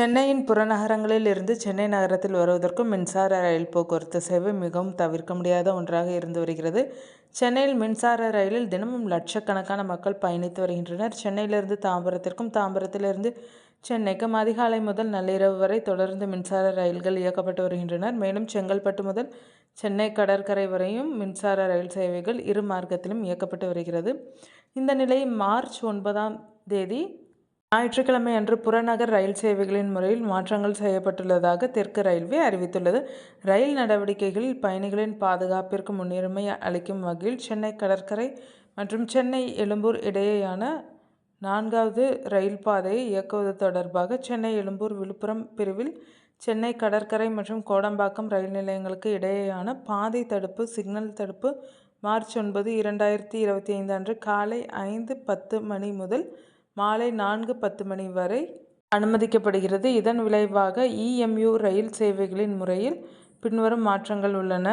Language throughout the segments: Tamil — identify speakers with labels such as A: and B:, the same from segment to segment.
A: சென்னையின் புறநகரங்களில் இருந்து சென்னை நகரத்தில் வருவதற்கும் மின்சார ரயில் போக்குவரத்து சேவை மிகவும் தவிர்க்க முடியாத ஒன்றாக இருந்து வருகிறது. சென்னையில் மின்சார ரயிலில் தினமும் லட்சக்கணக்கான மக்கள் பயணித்து வருகின்றனர். சென்னையிலிருந்து தாம்பரத்திற்கும் தாம்பரத்திலிருந்து சென்னைக்கும் அதிகாலை முதல் நள்ளிரவு வரை தொடர்ந்து மின்சார ரயில்கள் இயக்கப்பட்டு வருகின்றனர். மேலும் செங்கல்பட்டு முதல் சென்னை கடற்கரை வரையும் மின்சார ரயில் சேவைகள் இரு மார்க்கத்திலும் இயக்கப்பட்டு வருகிறது. இந்த நிலை மார்ச் ஒன்பதாம் தேதி ஞாயிற்றுக்கிழமை அன்று புறநகர் ரயில் சேவைகளின் முறையில் மாற்றங்கள் செய்யப்பட்டுள்ளதாக தெற்கு ரயில்வே அறிவித்துள்ளது. ரயில் நடவடிக்கைகளில் பயணிகளின் பாதுகாப்பிற்கு முன்னுரிமை அளிக்கும் வகையில் சென்னை கடற்கரை மற்றும் சென்னை எழும்பூர் இடையேயான நான்காவது ரயில் பாதையை இயக்குவது தொடர்பாக சென்னை எழும்பூர் விழுப்புரம் பிரிவில் சென்னை கடற்கரை மற்றும் கோடம்பாக்கம் ரயில் நிலையங்களுக்கு இடையேயான பாதை தடுப்பு சிக்னல் தடுப்பு மார்ச் ஒன்பது இரண்டாயிரத்தி இருபத்தி ஐந்து அன்று காலை ஐந்து பத்து மணி முதல் மாலை நான்கு பத்து மணி வரை அனுமதிக்கப்படுகிறது. இதன் விளைவாக இஎம்யூ ரயில் சேவைகளின் முறையில் பின்வரும் மாற்றங்கள் உள்ளன.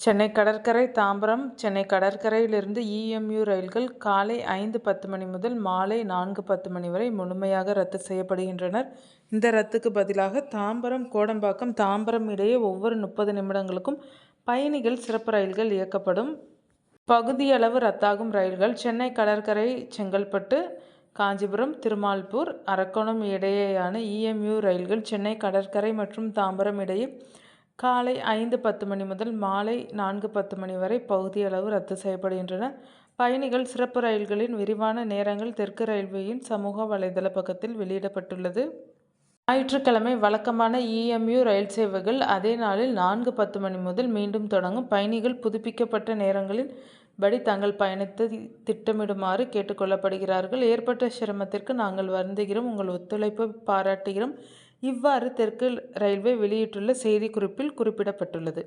A: சென்னை கடற்கரை தாம்பரம் சென்னை கடற்கரையிலிருந்து இஎம்யூ ரயில்கள் காலை ஐந்து பத்து மணி முதல் மாலை நான்கு பத்து மணி வரை முழுமையாக ரத்து செய்யப்படுகின்றனர். இந்த ரத்துக்கு பதிலாக தாம்பரம் கோடம்பாக்கம் தாம்பரம் இடையே ஒவ்வொரு முப்பது நிமிடங்களுக்கும் பயணிகள் சிறப்பு ரயில்கள் இயக்கப்படும். பகுதியளவு ரத்தாகும் ரயில்கள் சென்னை கடற்கரை செங்கல்பட்டு காஞ்சிபுரம் திருமால்பூர் அரக்கோணம் இடையேயான இஎம்யூ ரயில்கள் சென்னை கடற்கரை மற்றும் தாம்பரம் இடையே காலை ஐந்து பத்து மணி முதல் மாலை நான்கு பத்து மணி வரை பகுதியளவு ரத்து செய்யப்படுகின்றன. பயணிகள் சிறப்பு ரயில்களின் விரிவான நேரங்கள் தெற்கு ரயில்வேயின் சமூக வலைதள பக்கத்தில் வெளியிடப்பட்டுள்ளது. ஞாயிற்றுக்கிழமை வழக்கமான இஎம்யூ ரயில் சேவைகள் அதே நாளில் நான்கு பத்து மணி முதல் மீண்டும் தொடங்கும். பயணிகள் புதுப்பிக்கப்பட்ட நேரங்களில் படி தங்கள் பயணித்து திட்டமிடுமாறு கேட்டுக்கொள்ளப்படுகிறார்கள். ஏற்பட்ட சிரமத்திற்கு நாங்கள் வருந்துகிறோம். உங்கள் ஒத்துழைப்பை பாராட்டுகிறோம். இவ்வாறு தெற்கு ரயில்வே வெளியிட்டுள்ள செய்திக்குறிப்பில் குறிப்பிடப்பட்டுள்ளது.